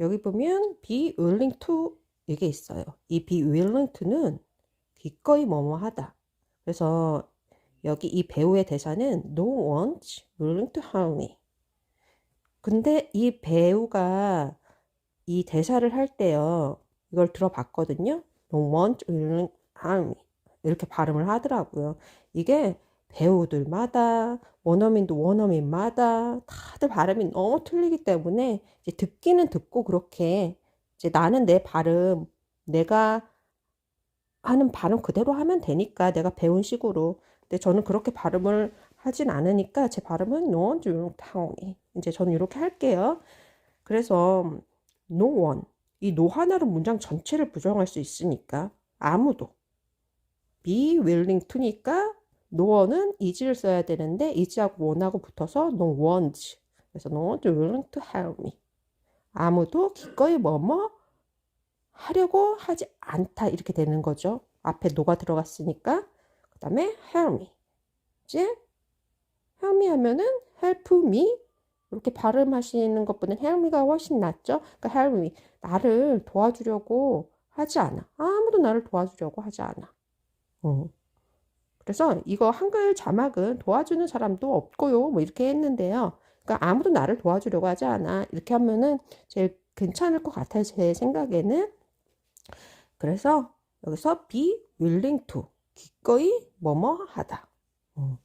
여기 보면 be willing to 이게 있어요. 이 be willing to는 기꺼이 뭐뭐 하다. 그래서 여기 이 배우의 대사는 no one's willing to harm me. 근데 이 배우가 이 대사를 할 때요. 이걸 들어봤거든요. No one's willing to harm me. 이렇게 발음을 하더라고요. 이게 배우들마다 원어민도 원어민마다 다들 발음이 너무 틀리기 때문에 이제 듣기는 듣고 그렇게 이제 나는 내 발음 내가 하는 발음 그대로 하면 되니까 내가 배운 식으로 근데 저는 그렇게 발음을 하진 않으니까 제 발음은 타오니 이제 저는 이렇게 할게요. 그래서 one 이 no 하나로 문장 전체를 부정할 수 있으니까 아무도 be willing to니까 one은 is를 써야 되는데 is하고 one하고 붙어서 no one's 그래서 no to help me 아무도 기꺼이 뭐뭐 하려고 하지 않다 이렇게 되는 거죠. 앞에 no가 들어갔으니까 그 다음에 help me 이제 help me 하면은 help me 이렇게 발음하시는 것보다는 help me가 훨씬 낫죠. 그러니까 help me 나를 도와주려고 하지 않아. 아무도 나를 도와주려고 하지 않아. 어. 그래서 이거 한글 자막은 도와주는 사람도 없고요. 뭐 이렇게 했는데요. 그러니까 아무도 나를 도와주려고 하지 않아. 이렇게 하면은 제일 괜찮을 것 같아요. 제 생각에는. 그래서 여기서 be willing to 기꺼이 뭐뭐 하다. 어.